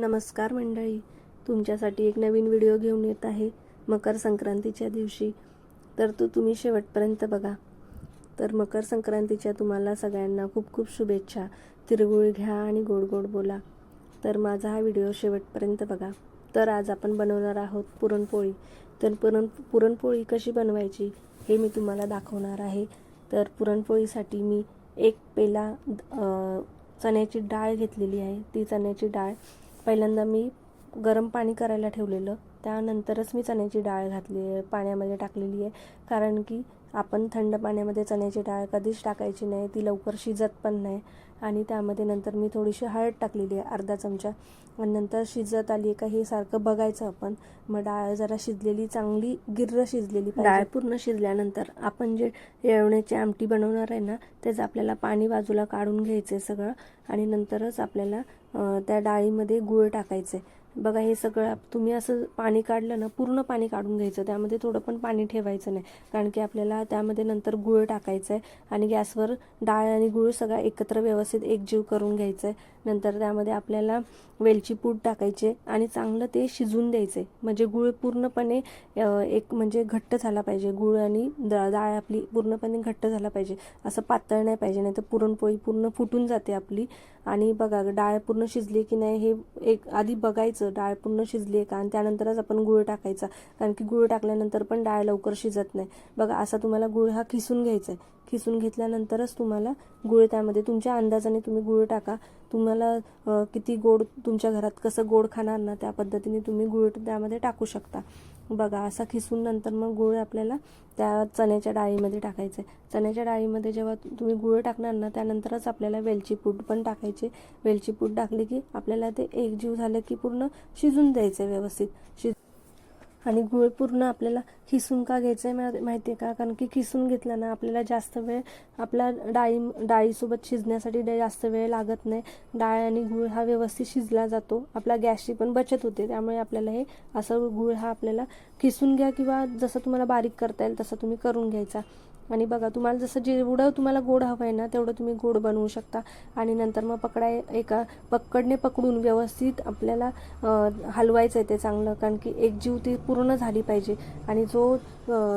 नमस्कार मंडळी. तुमच्यासाठी एक नवीन व्हिडिओ घेऊन येत आहे मकर संक्रांतीच्या दिवशी. तर तो तुम्ही शेवटपर्यंत बघा. तर मकर संक्रांतीच्या तुम्हाला सगळ्यांना खूप खूप शुभेच्छा. तिरगुळ घ्या आणि गोड गोड बोला. तर माझा हा व्हिडिओ शेवटपर्यंत बघा. तर आज आपण बनवणार आहोत पुरणपोळी. तर पुरण पुरणपोळी कशी बनवायची हे मी तुम्हाला दाखवणार आहे. तर पुरणपोळीसाठी मी एक पेला चण्याची डाळ घेतलेली आहे. ती चण्याची डाळ पहिल्यांदा मी गरम पाणी करायला ठेवलेलं. त्यानंतरच मी चण्याची डाळ घातली आहे. पाण्यामध्ये टाकलेली आहे. कारण की आपण थंड पाण्यामध्ये चण्याची डाळ कधीच टाकायची नाही. ती लवकर शिजत पण नाही. आणि त्यामध्ये नंतर मी थोडीशी हळद टाकलेली आहे अर्धा चमचा. आणि नंतर शिजत आली आहे का हे सारखं बघायचं आपण. मग डाळ जरा शिजलेली चांगली गिर्र शिजलेली डाळ पूर्ण शिजल्यानंतर आपण जे येळवण्याची आमटी बनवणार आहे ना त्याचं आपल्याला पाणी बाजूला काढून घ्यायचं आहे सगळं. आणि नंतरच आपल्याला त्या डाळीमध्ये गूळ टाकायचं. आहे बघा हे सगळं तुम्ही असं पाणी काढलं ना पूर्ण पाणी काढून घ्यायचं. त्यामध्ये थोडं पण पाणी ठेवायचं नाही. कारण की आपल्याला त्यामध्ये नंतर गुळ टाकायचं आहे आणि गॅसवर डाळ आणि गुळ सगळा एकत्र व्यवस्थित एकजीव करून घ्यायचं आहे नंतर त्यामध्ये आपल्याला वेलची पूड टाकायचे आणि चांगलं ते शिजून द्यायचे म्हणजे गूळ पूर्णपणे एक म्हणजे घट्ट झाला पाहिजे. गूळ आणि डाळ आपली पूर्णपणे घट्ट झाला पाहिजे. असं पातळ नाही पाहिजे नाही तर पुरणपोळी पूर्ण फुटून जाते आपली. आणि बघा डाळ पूर्ण शिजली की नाही हे एक आधी बघायचं डाळ पूर्ण शिजली आहे का? आणि त्यानंतरच आपण गुळ टाकायचा. कारण की गुळ टाकल्यानंतर पण डाळ लवकर शिजत नाही. बघा असा तुम्हाला गुळ हा खिसून घ्यायचा आहे खिसून घेतल्यानंतरच तुम्हाला गुळ त्यामध्ये तुमच्या अंदाजाने तुम्ही गुळ टाका. तुम्हाला किती गोड तुमच्या घरात कसं गोड खाणार ना त्या पद्धतीने तुम्ही गुळ त्यामध्ये टाकू शकता. बघा असा खिसून नंतर मग गूळ आपल्याला त्या चण्याच्या डाळीमध्ये टाकायचं. आहे चण्याच्या डाळीमध्ये जेव्हा तुम्ही गूळ टाकणार ना त्यानंतरच आपल्याला वेलची पूड पण टाकायची. वेलची पूड टाकली की आपल्याला ते एकजीव झालं की पूर्ण शिजून द्यायचं आहे व्यवस्थित. शिज आणि गूळ पूर्ण आपल्याला खिसून का घ्यायचं आहे माहिती आहे का? कारण की खिसून घेतला ना आपल्याला जास्त वेळ आपला डाळी डाळीसोबत शिजण्यासाठी जास्त वेळ लागत नाही. डाळ आणि गूळ हा व्यवस्थित शिजला जातो. आपला गॅसची पण बचत होते. त्यामुळे आपल्याला हे असं गूळ हा आपल्याला खिसून घ्या किंवा जसं तुम्हाला बारीक करता येईल तसं तुम्ही करून घ्यायचा. आणि बघा तुम्हाला जसं जेवढं तुम्हाला गोड हवं आहे ना तेवढं तुम्ही गोड बनवू शकता. आणि नंतर मग पकडाय एका पकडने पकडून व्यवस्थित आपल्याला हलवायचं आहे ते चांगलं. कारण की एकजीव ती पूर्ण झाली पाहिजे आणि जो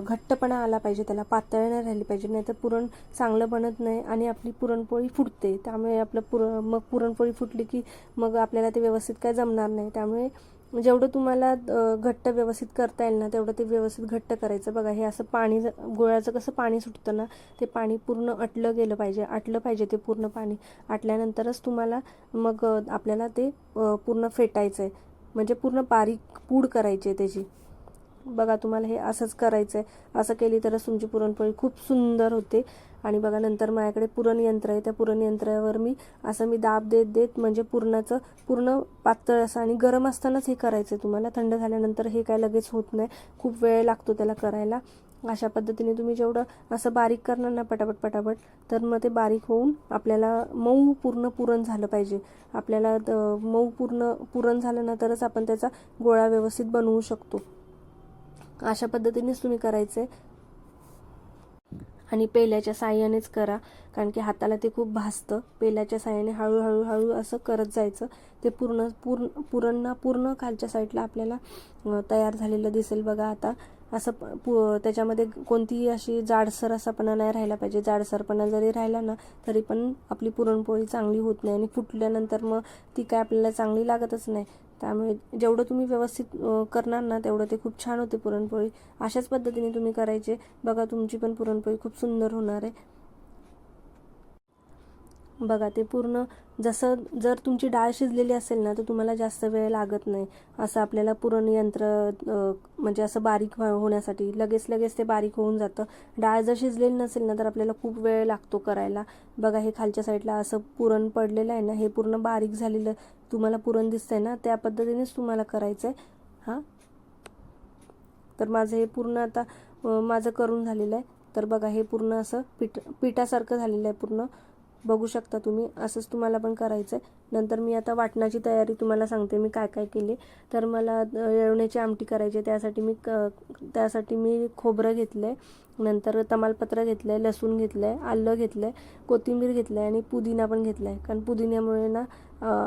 घट्टपणा आला पाहिजे त्याला पातळ नाही राहिली पाहिजे नाहीतर पुरण चांगलं बनत नाही आणि आपली पुरणपोळी फुटते. त्यामुळे आपलं पुर मग पुरणपोळी फुटली की मग आपल्याला ते व्यवस्थित काय जमणार नाही. त्यामुळे जेवढं तुम्हाला घट्ट व्यवस्थित करता येईल ना तेवढं ते व्यवस्थित घट्ट करायचं. बघा हे असं पाणी ज- गोळ्याचं कसं पाणी सुटतं ना ते पाणी पूर्ण अटलं गेलं पाहिजे आटलं पाहिजे ते पूर्ण पाणी आटल्यानंतरच तुम्हाला मग आपल्याला ते पूर्ण फेटायचं आहे म्हणजे पूर्ण बारीक पूड करायची आहे त्याची. बघा तुम्हाला हे असंच करायचं आहे असं केली तरच तुमची पुरणपोळी खूप सुंदर होते. आणि बघा नंतर माझ्याकडे पुरण यंत्र आहे. त्या पुरण यंत्रावर मी असं मी दाब देत देत म्हणजे पुरणाचं पूर्ण पातळ असं आणि गरम असतानाच हे करायचं आहे तुम्हाला. थंड झाल्यानंतर हे काय लगेच होत नाही. खूप वेळ लागतो त्याला करायला. अशा पद्धतीने तुम्ही जेवढं असं बारीक करणार ना पटापट पटापट तर मग ते बारीक होऊन आपल्याला मऊ पूर्ण पुरण झालं पाहिजे. आपल्याला मऊ पूर्ण पुरण झालं ना तरच आपण त्याचा गोळा व्यवस्थित बनवू शकतो. अशा पद्धतीनेच तुम्ही करायचं. आहे आणि पेल्याच्या साह्यानेच करा कारण की हाताला ते खूप भासतं. पेल्याच्या साह्याने हळूहळू हळू असं करत जायचं. ते पूर्ण पूर्ण पुरण पूर्ण खालच्या साईडला आपल्याला तयार झालेलं दिसेल बघा आता. असं प- पु त्याच्यामध्ये कोणतीही अशी जाडसर असापणा नाही राहिला पाहिजे. जाडसरपणा जरी राहिला ना तरी पण आपली पुरणपोळी चांगली होत नाही. आणि फुटल्यानंतर मग ती काय आपल्याला चांगली लागतच नाही. त्यामुळे जेवढं तुम्ही व्यवस्थित करणार ना तेवढं ते खूप छान होते पुरणपोळी. अशाच पद्धतीने तुम्ही करायचे. बघा तुमची पण पुरणपोळी खूप सुंदर होणार आहे. बघा ते पूर्ण जसं जर तुमची डाळ शिजलेली असेल ना तर तुम्हाला जास्त वेळ लागत नाही. असं आपल्याला पुरण यंत्र म्हणजे असं बारीक होण्यासाठी लगेच लगेच ते बारीक होऊन जातं. डाळ जर शिजलेली नसेल ना तर आपल्याला खूप वेळ लागतो करायला. बघा हे खालच्या साईडला असं पुरण पडलेलं आहे ना हे पूर्ण बारीक झालेलं तुम्हाला पुरण दिसतंय ना त्या पद्धतीनेच तुम्हाला करायचं आहे हां? तर माझं हे पूर्ण आता माझं करून झालेलं आहे. तर बघा हे पूर्ण असं पीठ पिठासारखं झालेलं आहे पूर्ण. बघू शकता तुम्ही. असंच तुम्हाला पण करायचं आहे नंतर मी आता वाटणाची तयारी तुम्हाला सांगते. मी काय काय केली? तर मला येवण्याची येळवण्याची आमटी करायची आहे. त्यासाठी मी क त्यासाठी मी खोबरं घेतलं आहे नंतर तमालपत्र घेतलं आहे लसूण घेतलं आहे आलं घेतलं आहे कोथिंबीर घेतलं आहे आणि पुदिना पण घेतला आहे कारण पुदिन्यामुळे ना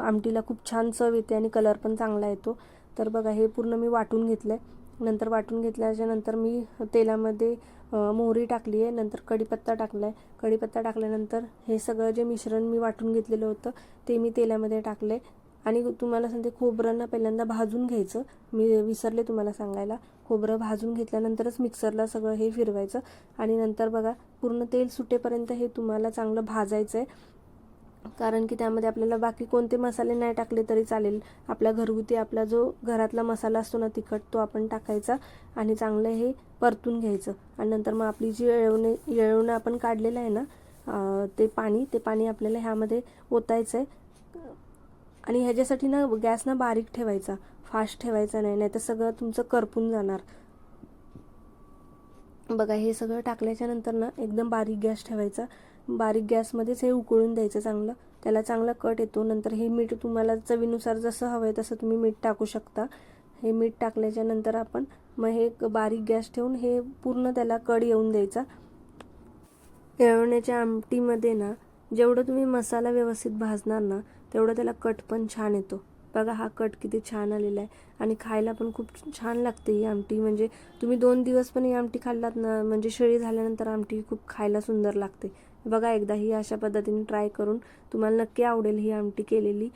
आमटीला खूप छान चव येते आणि कलर पण चांगला येतो. तर बघा हे पूर्ण मी वाटून घेतलं आहे नंतर वाटून घेतल्याच्या नंतर मी तेलामध्ये मोहरी टाकली आहे. नंतर कढीपत्ता टाकला आहे. कढीपत्ता टाकल्यानंतर हे सगळं जे मिश्रण मी वाटून घेतलेलं होतं ते मी तेलामध्ये टाकले आणि तुम्हाला सांगते खोबरांना पहिल्यांदा भाजून घ्यायचं. मी विसरले तुम्हाला सांगायला. खोबरं भाजून घेतल्यानंतरच मिक्सरला सगळं हे फिरवायचं. आणि नंतर बघा पूर्ण तेल सुटेपर्यंत हे तुम्हाला चांगलं भाजायचं आहे कारण की त्यामध्ये आपल्याला बाकी कोणते मसाले नाही टाकले तरी चालेल. आपला घरगुती आपला जो घरातला मसाला असतो ना तिखट तो आपण टाकायचा आणि चांगलं हे परतून घ्यायचं. आणि नंतर मग आपली जी येळवणे येळवणं आपण काढलेलं आहे ना ते पाणी ते पाणी आपल्याला ह्यामध्ये ओतायचं आहे. आणि ह्याच्यासाठी ना गॅस ना बारीक ठेवायचा फास्ट ठेवायचा नाही नाही तर सगळं तुमचं करपून जाणार. बघा हे सगळं टाकल्याच्या नंतर ना एकदम बारीक गॅस ठेवायचा. बारीक गॅसमध्येच हे उकळून द्यायचं चांगलं. त्याला चांगला कट येतो. नंतर हे मीठ तुम्हाला चवीनुसार जसं हवं आहे तसं तुम्ही मीठ टाकू शकता. हे मीठ टाकल्याच्या नंतर आपण मग हे क- बारीक गॅस ठेवून हे पूर्ण त्याला कड येऊन द्यायचा. येळवण्याच्या आमटीमध्ये ना जेवढं तुम्ही मसाला व्यवस्थित भाजणार ना तेवढं त्याला कट पण छान येतो. बघा हा कट किती छान आलेला आहे. आणि खायला पण खूप छान लागते ही आमटी. म्हणजे तुम्ही दोन दिवस पण ही आमटी खाल्लात ना म्हणजे शेळी झाल्यानंतर आमटी खूप खायला सुंदर लागते. बघा एकदा ही अशा पद्धतीने ट्राय करून तुम्हाला नक्की आवडेल ही आमटी केलेली.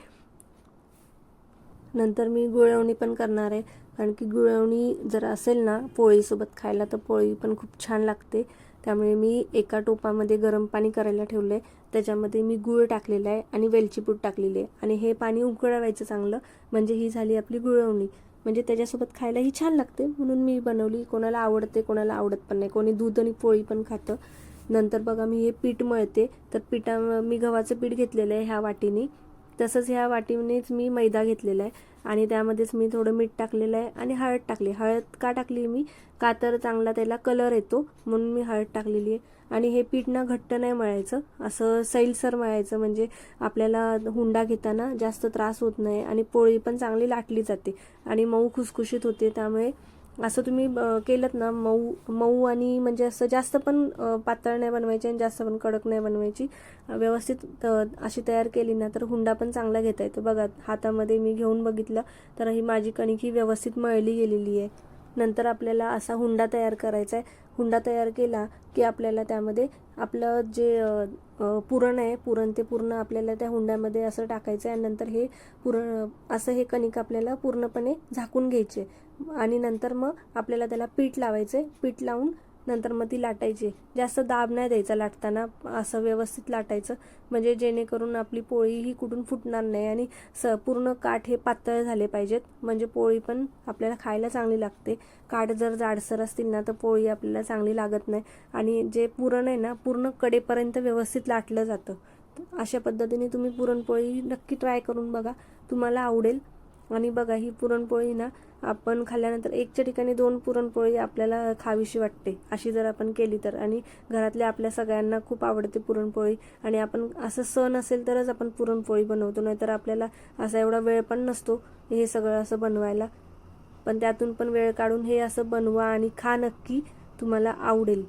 नंतर मी गुळवणी पण करणार आहे. कारण की गुळवणी जर असेल ना पोळीसोबत खायला तर पोळी पण खूप छान लागते. त्यामुळे मी एका टोपामध्ये गरम पाणी करायला ठेवलं आहे त्याच्यामध्ये मी गूळ टाकलेला आहे आणि वेलचीपूट टाकलेली आहे. आणि हे पाणी उकळवायचं चांगलं म्हणजे ही झाली आपली गुळवणी. म्हणजे त्याच्यासोबत खायलाही छान लागते. म्हणून मी बनवली. कोणाला आवडते कोणाला आवडत पण नाही. कोणी दूध आणि पोळी पण खातं. नंतर बघा मी हे पीठ मळते. तर पिठा मी गव्हाचं पीठ घेतलेलं आहे ह्या वाटीने. तसंच ह्या वाटीनेच मी मैदा घेतलेला आहे. आणि त्यामध्येच मी थोडं मीठ टाकलेलं आहे आणि हळद टाकली. हळद का टाकली मी? का तर चांगला त्याला कलर येतो म्हणून मी हळद टाकलेली आहे. आणि हे पीठ ना घट्ट नाही मळायचं. असं सैलसर मळायचं म्हणजे आपल्याला हुंडा घेताना जास्त त्रास होत नाही आणि पोळी पण चांगली लाटली जाते आणि मऊ खुसखुशीत होते त्यामुळे असं तुम्ही केलं ना मऊ मऊ आणि म्हणजे असं जास्त पण पातळ नाही बनवायची आणि जास्त पण कडक नाही बनवायची. व्यवस्थित अशी तयार केली ना तर हुंडा पण चांगला घेता येतो. बघा हातामध्ये मी घेऊन बघितलं तर ही माझी कणिक ही व्यवस्थित मळली गेलेली आहे. नंतर आपल्याला असा हुंडा तयार करायचा आहे. हुंडा तयार केला की आपल्याला त्यामध्ये आपलं जे पुरण आहे पुरण ते पूर्ण आपल्याला त्या हुंड्यामध्ये असं टाकायचं आहे आणि नंतर हे पुरण असं हे कणिक आपल्याला पूर्णपणे झाकून घ्यायचे. आणि नंतर मग आपल्याला त्याला पीठ लावायचे. पीठ लावून नंतर मग ती लाटायची. जास्त दाब नाही द्यायचा लाटताना असं व्यवस्थित लाटायचं. म्हणजे जेणेकरून आपली पोळी ही कुठून फुटणार नाही आणि स पूर्ण काठ हे पातळ झाले पाहिजेत. म्हणजे पोळी पण आपल्याला खायला चांगली लागते. काठ जर जाडसर असतील ना तर पोळी आपल्याला चांगली लागत नाही. आणि जे पुरण आहे ना पूर्ण कडेपर्यंत व्यवस्थित लाटलं जातं. अशा पद्धतीने तुम्ही पुरणपोळी नक्की ट्राय करून बघा. तुम्हाला आवडेल. आणि बघा ही पुरणपोळी ना आपण खाल्ल्यानंतर एकच्या ठिकाणी दोन पुरणपोळी आपल्याला खावीशी वाटते अशी जर आपण केली तर. आणि घरातल्या आपल्या सगळ्यांना खूप आवडते पुरणपोळी. आणि आपण असं सण असेल तरच आपण पुरणपोळी बनवतो नाहीतर आपल्याला असा एवढा वेळ पण नसतो हे सगळं असं बनवायला. पण त्यातून पण वेळ काढून हे असं बनवा आणि खा नक्की तुम्हाला आवडेल.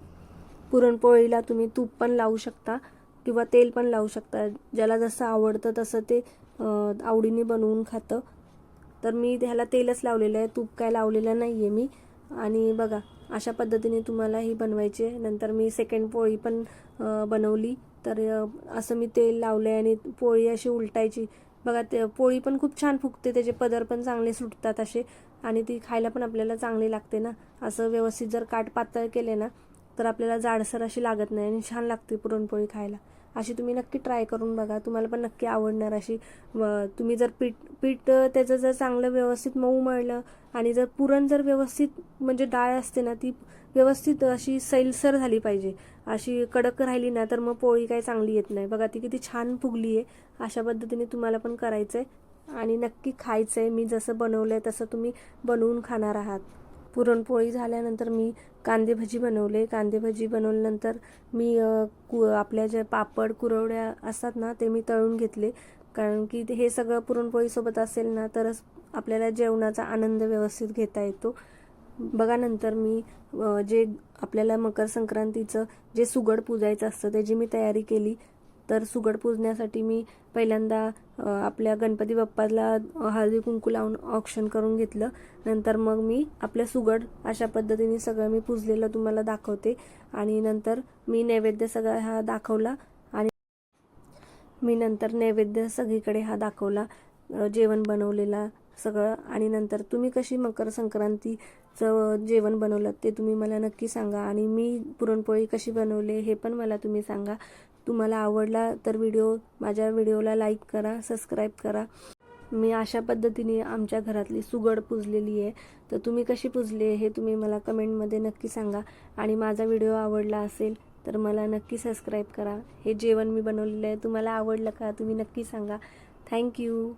पुरणपोळीला तुम्ही तूप पण लावू शकता किंवा तेल पण लावू शकता. ज्याला जसं आवडतं तसं ते आवडीने बनवून खातं. तर मी ह्याला तेलच लावलेलं आहे. तूप काय लावलेलं नाही आहे मी. आणि बघा अशा पद्धतीने तुम्हाला ही बनवायची. आहे नंतर मी सेकंड पोळी पण बनवली. तर असं मी तेल लावलं आहे आणि पोळी अशी उलटायची. बघा ते पोळी पण खूप छान फुगते. त्याचे पदर पण चांगले सुटतात असे. आणि ती खायला पण आपल्याला चांगली लागते ना. असं व्यवस्थित जर काठ पातळ केले ना तर आपल्याला जाडसर अशी लागत नाही आणि छान लागते पुरणपोळी खायला. अशी तुम्ही नक्की ट्राय करून बघा. तुम्हाला पण नक्की आवडणार अशी तुम्ही जर पीठ पीठ त्याचं जर चांगलं व्यवस्थित मऊ मळलं आणि जर पुरण जर व्यवस्थित म्हणजे डाळ असते ना ती व्यवस्थित अशी सैलसर झाली पाहिजे. अशी कडक राहिली ना तर मग पोळी काही चांगली येत नाही. बघा ती किती छान फुगली आहे. अशा पद्धतीने तुम्हाला पण करायचं आहे आणि नक्की खायचं आहे मी जसं बनवलं आहे तसं तुम्ही बनवून खाणार आहात. पुरणपोळी झाल्यानंतर मी कांदे भजी बनवले. कांदे भजी बनवल्यानंतर मी कु आपल्या ज्या पापड कुरवड्या असतात ना ते मी तळून घेतले. कारण की ते- हे सगळं पुरणपोळीसोबत असेल ना तरच आपल्याला जेवणाचा आनंद व्यवस्थित घेता येतो. बघा नंतर मी जे आपल्याला मकर संक्रांतीचं जे सुगड पूजायचं असतं त्याची मी तयारी केली. तर सुगड पूजण्यासाठी मी पहिल्यांदा आपल्या गणपती बाप्पाला हळदी कुंकू लावून ऑप्शन करून घेतलं. नंतर मग मी आपल्या सुगड अशा पद्धतीने सगळं मी पुजलेलं तुम्हाला दाखवते. आणि नंतर मी नैवेद्य सगळा हा दाखवला आणि मी नंतर नैवेद्य सगळीकडे हा दाखवला. जेवण बनवलेला सगळं. आणि नंतर तुम्ही कशी मकर संक्रांतीचं जेवण बनवलं ते तुम्ही मला नक्की सांगा. आणि मी पुरणपोळी कशी बनवले हे पण मला तुम्ही सांगा. तुम्हाला आवडला तर व्हिडिओ माझ्या व्हिडिओला लाईक करा सबस्क्राईब करा. मी अशा पद्धतीने आमच्या घरातली सुगड पुजलेली आहे. तर तुम्ही कशी पुजले हे तुम्ही मला कमेंटमध्ये नक्की सांगा. आणि माझा व्हिडिओ आवडला असेल तर मला नक्की सबस्क्राईब करा. हे जेवण मी बनवलेलं आहे. तुम्हाला आवडलं का तुम्ही नक्की सांगा. थँक्यू